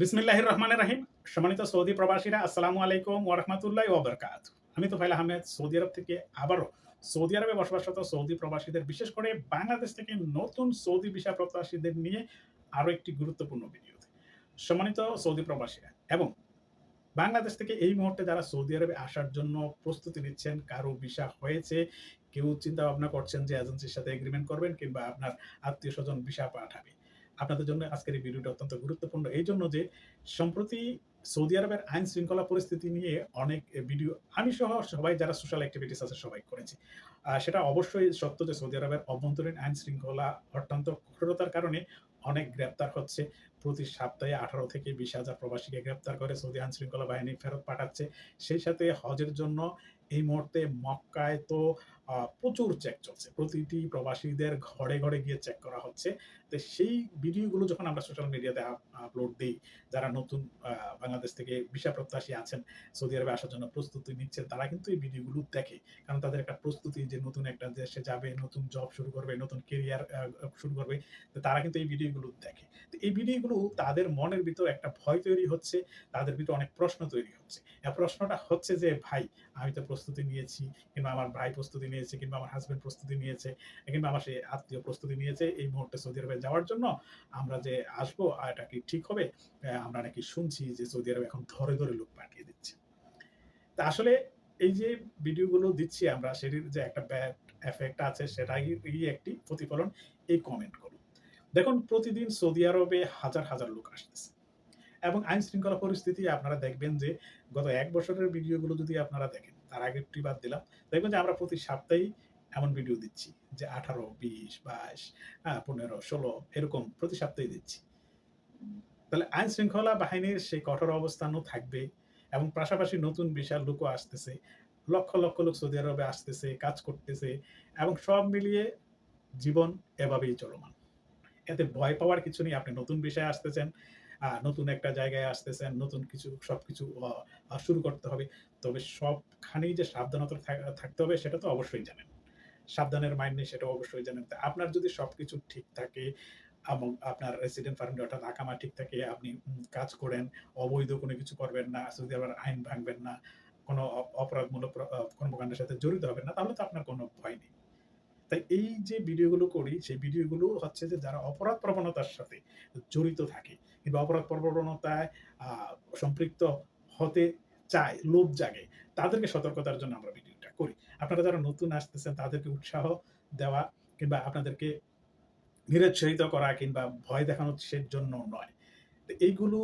বিসমিল্লাহ রহমানের রাহিম। সম্মানিত সৌদি প্রবাসীরা, আসসালামু আলাইকুম ওরহমতুল্লাহ ওবরকাত আমি তো ফাইল আহমেদ, সৌদি আরব থেকে আবারও সৌদি আরবে বসবাসরত সৌদি প্রবাসীদের, বিশেষ করে বাংলাদেশ থেকে নতুন সৌদি ভিসা প্রত্যাশীদের নিয়ে আরও একটি গুরুত্বপূর্ণ ভিডিও। সম্মানিত সৌদি প্রবাসীরা, এবং বাংলাদেশ থেকে এই মুহূর্তে যারা সৌদি আরবে আসার জন্য প্রস্তুতি নিচ্ছেন, কারও ভিসা হয়েছে, কেউ চিন্তা ভাবনা করছেন যে এজেন্সির সাথে এগ্রিমেন্ট করবেন কিংবা আপনার আত্মীয় স্বজন ভিসা পাঠাবে। আপনাদের জন্য আজকের এই ভিডিওটা অত্যন্ত গুরুত্বপূর্ণ। এই জন্য যে সম্প্রতি সৌদি আরবের আইন শৃঙ্খলা পরিস্থিতি নিয়ে অনেক ভিডিও, আমি সহ সবাই যারা সোশ্যাল অ্যাক্টিভিটিস আছে সবাই করেছি। সেটা অবশ্যই সত্য যে সৌদি আরবের অভ্যন্তরীণ আইন শৃঙ্খলা অত্যন্ত কঠোরতার কারণে অনেক গ্রেপ্তার হচ্ছে। প্রতি সপ্তাহে আঠারো থেকে বিশ হাজার প্রবাসীকে গ্রেপ্তার করে সৌদি আইন শৃঙ্খলা বাহিনী ফেরত পাঠাচ্ছে। সেই সাথে হজের জন্য এই মুহূর্তে মক্কায় তো প্রচুর চেক চলছে। প্রতিটি প্রবাসীদের ঘরে ঘরে গিয়ে চেক করা হচ্ছে। তো সেই ভিডিওগুলো যখন আমরা সোশ্যাল মিডিয়াতে আপলোড দিই, যারা নতুন বাংলাদেশ থেকে ভিসা প্রত্যাশী আছেন, সৌদি আরবে আসার জন্য প্রস্তুতি নিচ্ছেন, তারা কিন্তু এই ভিডিওগুলো দেখে। কারণ তাদের একটা প্রস্তুতি যে নতুন একটা দেশে যাবে, নতুন জব শুরু করবে, নতুন কেরিয়ার শুরু করবে, তো তারা কিন্তু এই ভিডিওগুলো দেখে। তো এই ভিডিওগুলো তাদের মনের ভিতর একটা ভয় তৈরি হচ্ছে, তাদের ভিতর অনেক প্রশ্ন তৈরি হচ্ছে। প্রশ্নটা হচ্ছে যে, ভাই, আমি তো প্রস্তুতি নিয়েছি, কিংবা আমার ভাই প্রস্তুতি নিয়েছে, কিংবা আমার হাজবেন্ড প্রস্তুতি নিয়েছে, কিংবা আমার সেই আত্মীয় প্রস্তুতি নিয়েছে, এই মুহূর্তে সৌদি আরবে যাওয়ার জন্য আমরা যে আসব, আর এটা কি ঠিক হবে? আমরা নাকি শুনছি যে সৌদি আরব এখন ধরে ধরে লোক পাঠিয়ে দিচ্ছে। তা আসলে এই যে ভিডিওগুলো দিচ্ছি আমরা, সেটির যে একটা ব্যাড এফেক্ট আছে, সেটাই একটি প্রতিফলন, এই কমেন্টগুলো দেখুন, প্রতিদিন সৌদি আরবে হাজার হাজার লোক আসতেছে। এবং আইন শৃঙ্খলা পরিস্থিতি আপনারা দেখবেন যে গত এক বছরের ভিডিওগুলো যদি আপনারা দেখেন, তার আগেরটি বাদ দিলাম। দেখবেন যে আমরা প্রতি সপ্তাহেই এমন ভিডিও দিচ্ছি যে আঠারো, বিশ, বাইশ পনেরো, ষোলো, এরকম প্রতি সপ্তাহে দিচ্ছি। তাহলে আইন শৃঙ্খলা বাহিনীর সেই কঠোর অবস্থানও থাকবে এবং পাশাপাশি নতুন বিশাল লোকও আসতেছে। লক্ষ লক্ষ লোক সৌদি আরবে আসতেছে, কাজ করতেছে এবং সব মিলিয়ে জীবন এভাবেই চলমান। এতে ভয় পাওয়ার কিছু নেই। আপনি নতুন বিষয়ে আসতেছেন নতুন একটা জায়গায় আসতেছেন নতুন কিছু সবকিছু আহ, আহ, শুরু করতে হবে। তবে সবখানেই যে সাবধানতা থাক- থাকতে হবে সেটা তো অবশ্যই জানেন। সাবধানের মাইন্ড নেই সেটা অবশ্যই জানেন। আপনার যদি সবকিছু ঠিক থাকে এবং আপনার রেসিডেন্ট পারমিট অর্থাৎ আকামা ঠিক থাকে আপনি কাজ করেন অবৈধ কোনো কিছু করবেন না সৌদি আবার আইন ভাঙবেন না কোনো অপরাধমূলক কর্মকাণ্ডের সাথে জড়িত হবেন না তাহলে তো আপনার কোনো ভয় নেই। তাই এই যে ভিডিওগুলো করি, সেই ভিডিওগুলো হচ্ছে যে যারা অপরাধ প্রবণতার সাথে জড়িত থাকে কিংবা অপরাধ প্রবণতায় সম্পৃক্ত হতে চায়, লোভ জাগে, তাদেরকে সতর্কতার জন্য আমরা ভিডিওটা করি। আপনারা যারা নতুন আসতেছেন, তাদেরকে উৎসাহ দেওয়া কিংবা আপনাদেরকে নিরুৎসাহিত করা কিংবা ভয় দেখানো সেই জন্য নয়। এইগুলো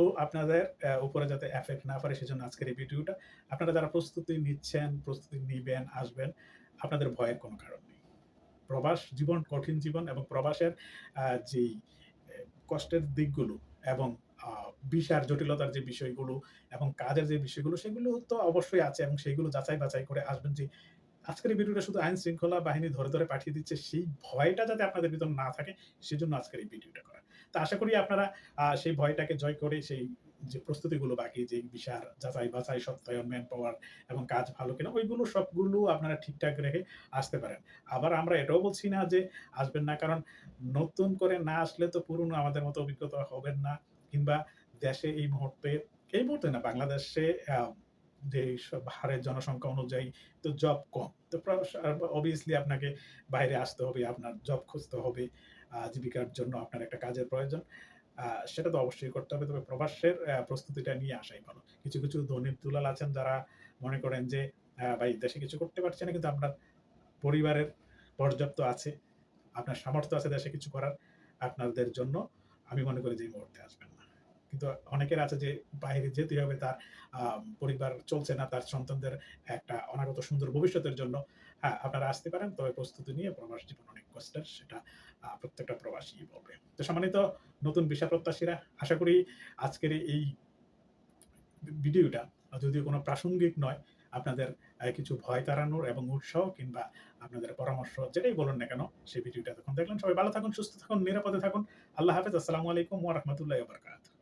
ও আপনাদের উপরে যাতে এফেক্ট না পারে সেজন্য আজকের এই ভিডিওটা। আপনারা যারা প্রস্তুতি নিচ্ছেন, প্রস্তুতি নিবেন, আসবেন, আপনাদের ভয়ের কোনো কারণ নেই। প্রবাস জীবন, কঠিন জীবন এবং প্রবাসের যেই কষ্টের দিকগুলো এবং ভিসার জটিলতার যে বিষয়গুলো এবং কাজের যে বিষয়গুলো, সেগুলো তো অবশ্যই আছে এবং সেইগুলো যাচাই বাছাই করে আসবেন যে আজকের এই ভিডিওটা শুধু আইন শৃঙ্খলা বাহিনী ধরে ধরে পাঠিয়ে দিচ্ছে, সেই ভয়টা যাতে আপনাদের ভিতর না থাকে, সেজন্য আজকের এই ভিডিওটা করা। তো আশা করি আপনারা সেই ভয়টাকে জয় করে, সেই যে প্রস্তুতিগুলো বাকি, যে বিষার যাচাই বাছাই সত্যায়ন ম্যান পাওয়ার এবং কাজ ভালো কিনা, ওইগুলো সবগুলো আপনারা ঠিকঠাক রেখে আসতে পারেন। আবার আমরা এটাও বলছি না যে আসবেন না, কারণ নতুন করে না আসলে তো পুরনো আমাদের মতো অভিজ্ঞতা হবেন না। কিংবা দেশে এই মুহূর্তে এই মুহূর্তে না, বাংলাদেশে যে হারের জনসংখ্যা অনুযায়ী তো জব কম। তো অবভিয়াসলি আপনাকে বাইরে আসতে হবে, আপনার জব খুঁজতে হবে জীবিকার জন্য আপনার একটা কাজের প্রয়োজন। সেটা তো অবশ্যই করতে হবে। তবে প্রবাসের প্রস্তুতিটা নিয়ে আসাই ভালো। কিছু কিছু ধনীর দুলাল আছেন যারা মনে করেন যে ভাই, দেশে কিছু করতে পারছে না, কিন্তু আপনার পরিবারের পর্যাপ্ত আছে। আপনার সামর্থ্য আছে দেশে কিছু করার। আপনাদের জন্য আমি মনে করি যে মুহূর্তে আসবেন। কিন্তু অনেকের আছে যে বাইরে যেতে হবে, তার পরিবার চলছে না, তার সন্তানদের একটা অনাগত সুন্দর ভবিষ্যতের জন্য। হ্যাঁ আপনারা আসতে পারেন, তবে প্রস্তুতি নিয়ে প্রবাস জীবন অনেক কষ্টের, সেটা প্রত্যেকটা প্রবাসী বলবে। তো সম্মানিত নতুন বিষয় প্রত্যাশীরা, আশা করি আজকের এই ভিডিওটা, যদিও কোনো প্রাসঙ্গিক নয়, আপনাদের কিছু ভয় তাড়ানোর এবং উৎসাহ কিংবা আপনাদের পরামর্শ যেটাই বলুন না কেন, সেই ভিডিওটা তখন দেখলেন। সবাই ভালো থাকুন, সুস্থ থাকুন, নিরাপদে থাকুন। আল্লাহ হাফেজ। আসসালামু আলাইকুম ওয়া বারাকাতুহু।